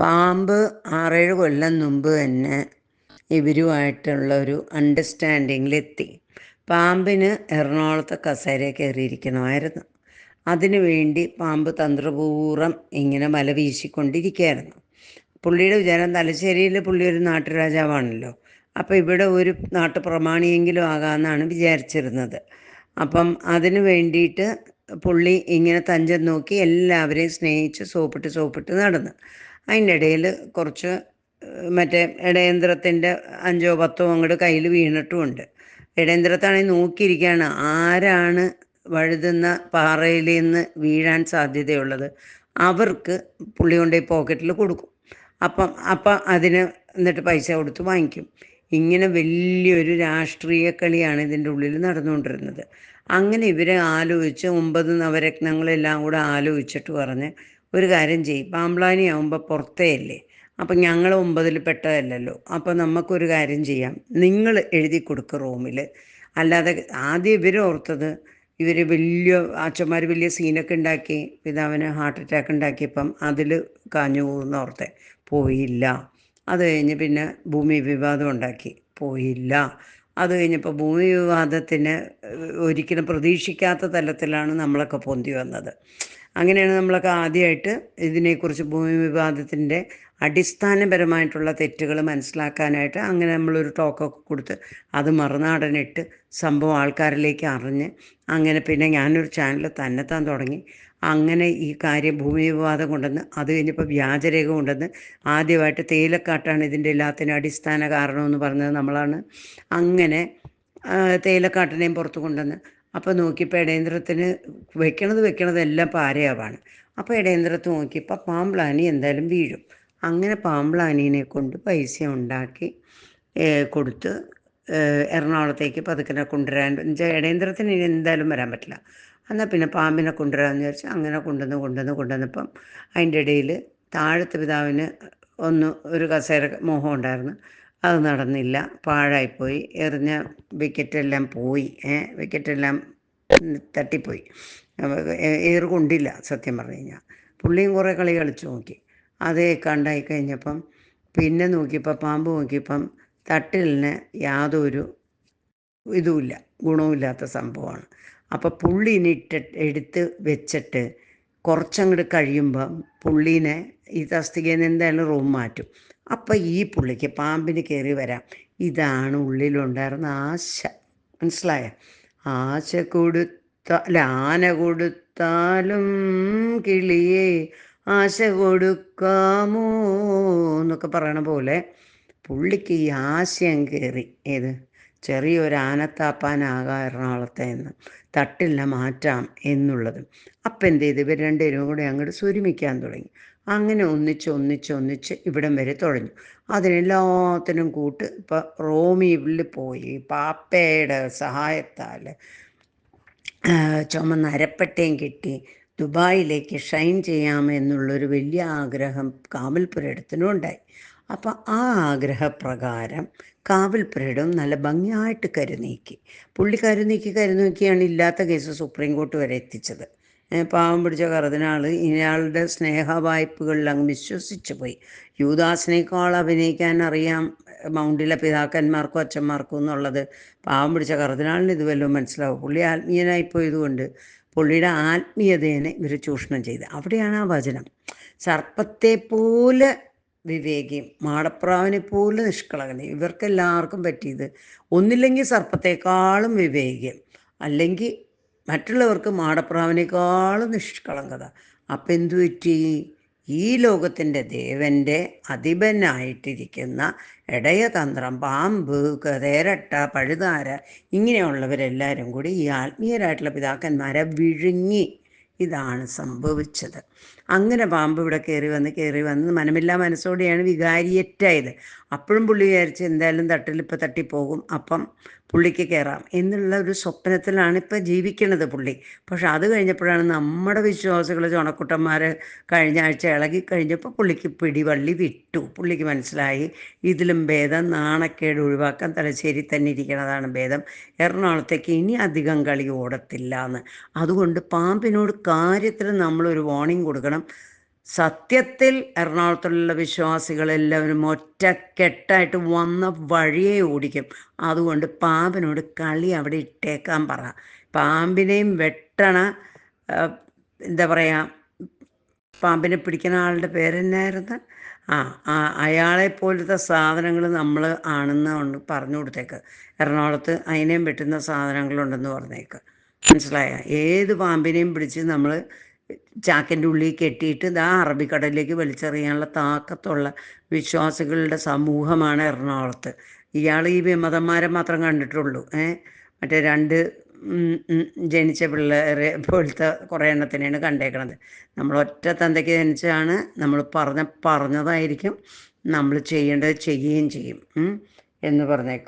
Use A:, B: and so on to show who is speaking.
A: പാമ്പ് ആറേഴ് കൊല്ലം മുമ്പ് തന്നെ ഇവരുമായിട്ടുള്ള ഒരു അണ്ടർസ്റ്റാൻഡിങ്ങിലെത്തി പാമ്പിന് എറണാകുളത്തെ കസേര കയറിയിരിക്കണമായിരുന്നു. അതിനു വേണ്ടി പാമ്പ് തന്ത്രപൂർവം ഇങ്ങനെ മല വീശിക്കൊണ്ടിരിക്കുകയായിരുന്നു. പുള്ളിയുടെ വിചാരം തലശ്ശേരിയിൽ പുള്ളി ഒരു നാട്ടുരാജാവാണല്ലോ. അപ്പോൾ ഇവിടെ ഒരു നാട്ടുപ്രമാണിയെങ്കിലും ആകാമെന്നാണ് വിചാരിച്ചിരുന്നത്. അപ്പം അതിനു വേണ്ടിയിട്ട് പുള്ളി ഇങ്ങനെ തഞ്ചം നോക്കി എല്ലാവരെയും സ്നേഹിച്ച് സോപ്പിട്ട് സോപ്പിട്ട് നടന്നു. അതിന്റെ ഇടയിൽ കുറച്ച് മറ്റേ ഇടയന്ത്രത്തിന്റെ അഞ്ചോ പത്തോ അങ്ങോട്ട് കയ്യിൽ വീണിട്ടുമുണ്ട്. ഇടയന്ത്രത്താണെങ്കിൽ നോക്കിയിരിക്കുകയാണ് ആരാണ് വഴുതുന്ന പാറയിൽ നിന്ന് വീഴാൻ സാധ്യതയുള്ളത്. അവർക്ക് പുള്ളി കൊണ്ടുപോയി പോക്കറ്റിൽ കൊടുക്കും. അപ്പം അപ്പം അതിന് എന്നിട്ട് പൈസ കൊടുത്ത് വാങ്ങിക്കും. ഇങ്ങനെ വലിയൊരു രാഷ്ട്രീയ കളിയാണ് ഇതിന്റെ ഉള്ളിൽ നടന്നുകൊണ്ടിരുന്നത്. അങ്ങനെ ഇവരെ ആലോചിച്ച് ഒമ്പത് നവരത്നങ്ങളെല്ലാം കൂടെ ആലോചിച്ചിട്ട് പറഞ്ഞ് ഒരു കാര്യം ചെയ്യും. പാമ്പ്ലാനി ആവുമ്പോൾ പുറത്തേ അല്ലേ? അപ്പം ഞങ്ങൾ ഒമ്പതിൽ പെട്ടതല്ലല്ലോ. അപ്പോൾ നമുക്കൊരു കാര്യം ചെയ്യാം. നിങ്ങൾ എഴുതി കൊടുക്കുക റൂമിൽ അല്ലാതെ ആദ്യം ഇവർ ഓർത്തത് ഇവർ വലിയ അച്ഛന്മാർ വലിയ സീനൊക്കെ ഉണ്ടാക്കി പിതാവിന് ഹാർട്ട് അറ്റാക്ക് ഉണ്ടാക്കിയപ്പം അതിൽ കാഞ്ഞു പോകുന്ന ഓർത്തെ. പോയില്ല. അത് കഴിഞ്ഞ് പിന്നെ ഭൂമി വിവാദം ഉണ്ടാക്കി. പോയില്ല. അത് കഴിഞ്ഞപ്പോൾ ഭൂമി വിവാദത്തിന് ഒരിക്കലും പ്രതീക്ഷിക്കാത്ത തലത്തിലാണ് നമ്മളൊക്കെ പൊന്തി വന്നത്. അങ്ങനെയാണ് നമ്മളൊക്കെ ആദ്യമായിട്ട് ഇതിനെക്കുറിച്ച് ഭൂമി വിവാദത്തിന്റെ അടിസ്ഥാനപരമായിട്ടുള്ള തെറ്റുകൾ മനസ്സിലാക്കാനായിട്ട് അങ്ങനെ നമ്മളൊരു ടോക്കൊക്കെ കൊടുത്ത് അത് മറുനാടനിട്ട് സംഭവം ആൾക്കാരിലേക്ക് അറിഞ്ഞ് അങ്ങനെ പിന്നെ ഞാനൊരു ചാനൽ തന്നെത്താൻ തുടങ്ങി. അങ്ങനെ ഈ കാര്യം ഭൂമി വിവാദം കൊണ്ടുവന്ന് അത് കഴിഞ്ഞപ്പോൾ വ്യാജരേഖ കൊണ്ടുവന്ന് ആദ്യമായിട്ട് തേയിലക്കാട്ടാണ് ഇതിന്റെ എല്ലാത്തിനും അടിസ്ഥാന കാരണമെന്ന് പറഞ്ഞത് നമ്മളാണ്. അങ്ങനെ തേയിലക്കാട്ടിനെയും പുറത്ത് കൊണ്ടുവന്ന് അപ്പോൾ നോക്കിയപ്പോൾ ഇടേന്ദ്രത്തിന് വെക്കണത് വെക്കണത് എല്ലാം പാരയാവാണ്. അപ്പോൾ ഇടേന്ദ്രത്ത് നോക്കിയപ്പോൾ പാമ്പ്ലാനി എന്തായാലും വീഴും. അങ്ങനെ പാമ്പ്ളാനീനെ കൊണ്ട് പൈസ ഉണ്ടാക്കി കൊടുത്ത് എറണാകുളത്തേക്ക് പതുക്കനെ കൊണ്ടുവരാൻ വെച്ചാൽ ഇടേന്ദ്രത്തിന് ഇനി എന്തായാലും വരാൻ പറ്റില്ല. എന്നാൽ പിന്നെ പാമ്പിനെ കൊണ്ടുവരാമെന്ന് വിചാരിച്ച് അങ്ങനെ കൊണ്ടുവന്ന് കൊണ്ടുവന്ന് കൊണ്ടുവന്നപ്പം അതിന്റെ ഇടയിൽ താഴത്തെ പിതാവിന് ഒന്ന് ഒരു കസേര മോഹം ഉണ്ടായിരുന്നു. അത് നടന്നില്ല. പാഴായിപ്പോയി. എറിഞ്ഞ വിക്കറ്റെല്ലാം പോയി. വിക്കറ്റെല്ലാം തട്ടിപ്പോയി. ഏറ് കൊണ്ടില്ല സത്യം പറഞ്ഞു കഴിഞ്ഞാൽ പുള്ളിയും കുറേ കളി കളിച്ചു നോക്കി. അതേ കണ്ടായി കഴിഞ്ഞപ്പം പിന്നെ നോക്കിയപ്പോൾ പാമ്പ് നോക്കിയപ്പം തട്ടിലിന് യാതൊരു ഇതുമില്ല ഗുണവുമില്ലാത്ത സംഭവമാണ്. അപ്പോൾ പുള്ളീനെ ഇട്ട് എടുത്ത് വെച്ചിട്ട് കുറച്ചങ്ങോട്ട് കഴിയുമ്പം പുള്ളീനെ ഈ തസ്തികയിൽ നിന്ന് എന്തായാലും റൂം മാറ്റും. അപ്പം ഈ പുള്ളിക്ക് പാമ്പിന് കയറി വരാം. ഇതാണ് ഉള്ളിലുണ്ടായിരുന്ന ആശ. മനസ്സിലായ? ആശ കൊടുത്ത അല്ല ആന കൊടുത്താലും കിളിയെ ആശ കൊടുക്കാമോ എന്നൊക്കെ പറയണ പോലെ പുള്ളിക്ക് ഈ ആശയം കയറി ഏത്? ചെറിയൊരു ആനത്താപ്പാനാകാം എറണാകുളത്തെ എന്ന്. തട്ടില്ല മാറ്റാം എന്നുള്ളത്. അപ്പം എന്ത് ചെയ്ത് ഇവർ രണ്ടുപേരും കൂടെ അങ്ങോട്ട് സ്വരുമിക്കാൻ തുടങ്ങി. അങ്ങനെ ഒന്നിച്ച് ഒന്നിച്ച് ഒന്നിച്ച് ഇവിടം വരെ തുഴഞ്ഞു അതിനെല്ലാത്തിനും കൂട്ട് ഇപ്പം റോമിയിൽ പോയി. പാപ്പയുടെ സഹായത്താൽ ചുമന്ന അരപ്പട്ടയും കിട്ടി ദുബായിലേക്ക് ഷൈൻ ചെയ്യാമെന്നുള്ളൊരു വലിയ ആഗ്രഹം കാമൽപുരത്തിനും ഉണ്ടായി. അപ്പം ആ ആഗ്രഹപ്രകാരം കാവൽപുരയിടം നല്ല ഭംഗിയായിട്ട് കരുനീക്കി. പുള്ളി കരുനീക്കി കരുനീക്കിയാണ് ഇല്ലാത്ത കേസ് സുപ്രീം കോർട്ട് വരെ എത്തിച്ചത്. പാവം പിടിച്ച കറുതിനാൾ ഇയാളുടെ സ്നേഹ വായ്പകളിൽ അങ്ങ് വിശ്വസിച്ചു പോയി. യൂദാസിനേക്കാൾ അഭിനയിക്കാൻ അറിയാം മൗണ്ടിലെ പിതാക്കന്മാർക്കും അച്ഛന്മാർക്കും എന്നുള്ളത് പാവം പിടിച്ച കറുതിനാളിന് ഇത് വല്ലതും മനസ്സിലാവും. പുള്ളി ആത്മീയനായി പോയതുകൊണ്ട് പുള്ളിയുടെ ആത്മീയതേനെ ഇവർ ചൂഷണം ചെയ്ത്. അവിടെയാണ് ആ വചനം. സർപ്പത്തെ പോലെ വിവേകിയും മാടപ്രാവിനെ പോലെ നിഷ്കളകനെ ഇവർക്കെല്ലാവർക്കും പറ്റിയത് ഒന്നില്ലെങ്കിൽ സർപ്പത്തെക്കാളും വിവേകി അല്ലെങ്കിൽ മറ്റുള്ളവർക്ക് മാടപ്രാവിനേക്കാളും നിഷ്കളങ്കത. അപ്പം എന്തു പറ്റി? ഈ ലോകത്തിന്റെ ദേവന്റെ അധിപനായിട്ടിരിക്കുന്ന ഇടയതന്ത്രം പാമ്പ് കതേരട്ട പഴുതാര ഇങ്ങനെയുള്ളവരെല്ലാവരും കൂടി ഈ ആത്മീയരായിട്ടുള്ള പിതാക്കന്മാരെ വിഴുങ്ങി ഇതാണ് സംഭവിച്ചത്. അങ്ങനെ പാമ്പ് ഇവിടെ കയറി വന്ന് കയറി വന്ന് മനമില്ലാ മനസ്സോടെയാണ് വികാരിയറ്റായത്. അപ്പോഴും പുള്ളി വിചാരിച്ച് എന്തായാലും തട്ടിൽ ഇപ്പോൾ തട്ടിപ്പോകും. അപ്പം പുള്ളിക്ക് കയറാം എന്നുള്ള ഒരു സ്വപ്നത്തിലാണ് ഇപ്പോൾ ജീവിക്കുന്നത് പുള്ളി. പക്ഷെ അത് കഴിഞ്ഞപ്പോഴാണ് നമ്മുടെ വിശ്വാസികൾ ചുണക്കുട്ടന്മാർ കഴിഞ്ഞ ആഴ്ച ഇളകി കഴിഞ്ഞപ്പോൾ പുള്ളിക്ക് പിടിവള്ളി വിട്ടു. പുള്ളിക്ക് മനസ്സിലായി ഇതിലും ഭേദം നാണക്കേട് ഒഴിവാക്കാൻ തലശ്ശേരി തന്നെ ഇരിക്കണതാണ് ഭേദം. എറണാകുളത്തേക്ക് ഇനി അധികം കളി ഓടത്തില്ല എന്ന് അതുകൊണ്ട് പാമ്പിനോട് കാര്യത്തിൽ നമ്മളൊരു വാർണിംഗ് കൊടുക്കണം. സത്യത്തിൽ എറണാകുളത്തുള്ള വിശ്വാസികളെല്ലാവരും ഒറ്റക്കെട്ടായിട്ട് വന്ന വഴിയെ ഓടിക്കും. അതുകൊണ്ട് പാമ്പിനോട് കളി അവിടെ ഇട്ടേക്കാൻ പറ. പാമ്പിനെയും വെട്ടണ എന്താ പറയുക പാമ്പിനെ പിടിക്കുന്ന ആളുടെ പേരെന്നായിരുന്നു? ആ അയാളെ പോലത്തെ സാധനങ്ങൾ നമ്മൾ ആണെന്ന് പറഞ്ഞു കൊടുത്തേക്ക്. എറണാകുളത്ത് അതിനെയും വെട്ടുന്ന സാധനങ്ങളുണ്ടെന്ന് പറഞ്ഞേക്ക്. മനസ്സിലായ? ഏത് പാമ്പിനെയും പിടിച്ച് നമ്മൾ ചാക്കിന്റെ ഉള്ളിൽ കെട്ടിയിട്ട് ഇതാ അറബിക്കടലിലേക്ക് വലിച്ചെറിയാനുള്ള താക്കത്തുള്ള വിശ്വാസികളുടെ സമൂഹമാണ് എറണാകുളത്ത്. ഇയാൾ ഈ വിമതന്മാരെ മാത്രം കണ്ടിട്ടുള്ളൂ. ഏഹ് മറ്റേ രണ്ട് ജനിച്ച പിള്ളേരെ പോലത്തെ കുറേ എണ്ണത്തിനെയാണ് കണ്ടേക്കണത്. നമ്മൾ ഒറ്റ തന്തയ്ക്ക് ജനിച്ചാണ് നമ്മൾ പറഞ്ഞ പറഞ്ഞതായിരിക്കും. നമ്മൾ ചെയ്യേണ്ടത് ചെയ്യുകയും ചെയ്യും എന്ന് പറഞ്ഞേക്കും.